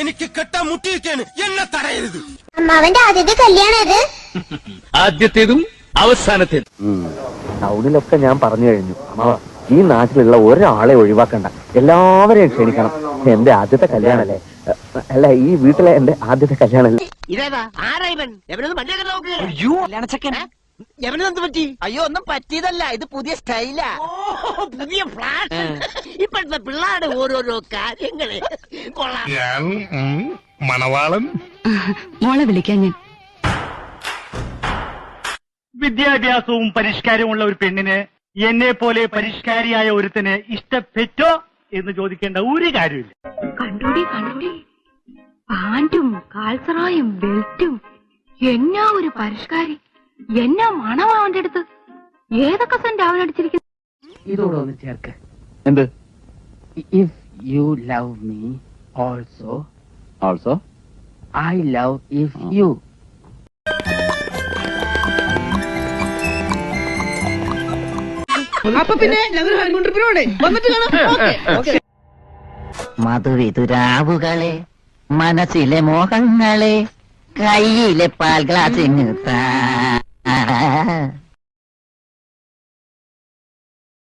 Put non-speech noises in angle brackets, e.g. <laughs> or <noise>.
എനിക്ക് കെട്ടാൻ മുട്ടിയിരിക്കാണ് എന്നെ തടയരുത്. അമ്മാവന്റെ ആദ്യത്തെ കല്യാണത് <laughs> ആദ്യത്തേതും അവസാനത്തേതും. ടൗണിലൊക്കെ ഞാൻ പറഞ്ഞു കഴിഞ്ഞു. അമ്മാവ ഈ നാട്ടിലുള്ള ഒരാളെ ഒഴിവാക്കണ്ട. എല്ലാവരെയും ക്ഷണിക്കണം. എന്റെ ആദ്യത്തെ കല്യാണല്ലേ? അല്ല ഈ വീട്ടിലെ എന്റെ ആദ്യത്തെ കല്യാണല്ലേ? ഇതേതാ? ആരാ ഇവൻ? എവനൊന്നും വണ്ടിയൊക്കെ നോക്ക്. കല്യാണച്ചക്കൻ. എവനെന്ത് പറ്റി? അയ്യോ ഒന്നും പറ്റിയതല്ല. ഇത് പുതിയ സ്റ്റൈലാ. പുതിയ ഫ്ലാഷ്. ഇപ്പോഴത്തെ പിള്ളേരുടെ ഓരോരോ കാര്യങ്ങൾ. കൊള്ളാം. ഞാൻ മണവാളൻ. മോളെ വിളിക്കാൻ ഞാൻ. വിദ്യാഭ്യാസവും പരിഷ്കാരവുമുള്ള ഒരു പെണ്ണിന് എന്നെ പോലെ പരിഷ്കാരിയായ ഒരുത്തന് ഇഷ്ടപ്പെട്ടോ എന്ന് ചോദിക്കേണ്ട ഒരു കാര്യമില്ല. കണ്ടോടി കണ്ടോടി. പാന്റും കാൽസറായും ബെൽറ്റും. എന്നാ ഒരു പരിഷ്കാരി? എന്നാ അവന്റെ അടുത്ത്? ഏതൊക്കെ സെന്റ് അവൻ അടിച്ചിരിക്കുന്നു? ഇതോടൊന്ന് ചേർക്ക്. എന്ത്? If you love me also I love love oh. you. അപ്പൊ പിന്നെ ഞങ്ങൾ ഹണിമൂൺ ട്രിപ്പിനോടെ വന്നിട്ട് കാണാം. മധുവിതുരാവുകളെ മനസ്സിലെ മോഹങ്ങളെ കയ്യിലെ പാൽ ഗ്ലാസ്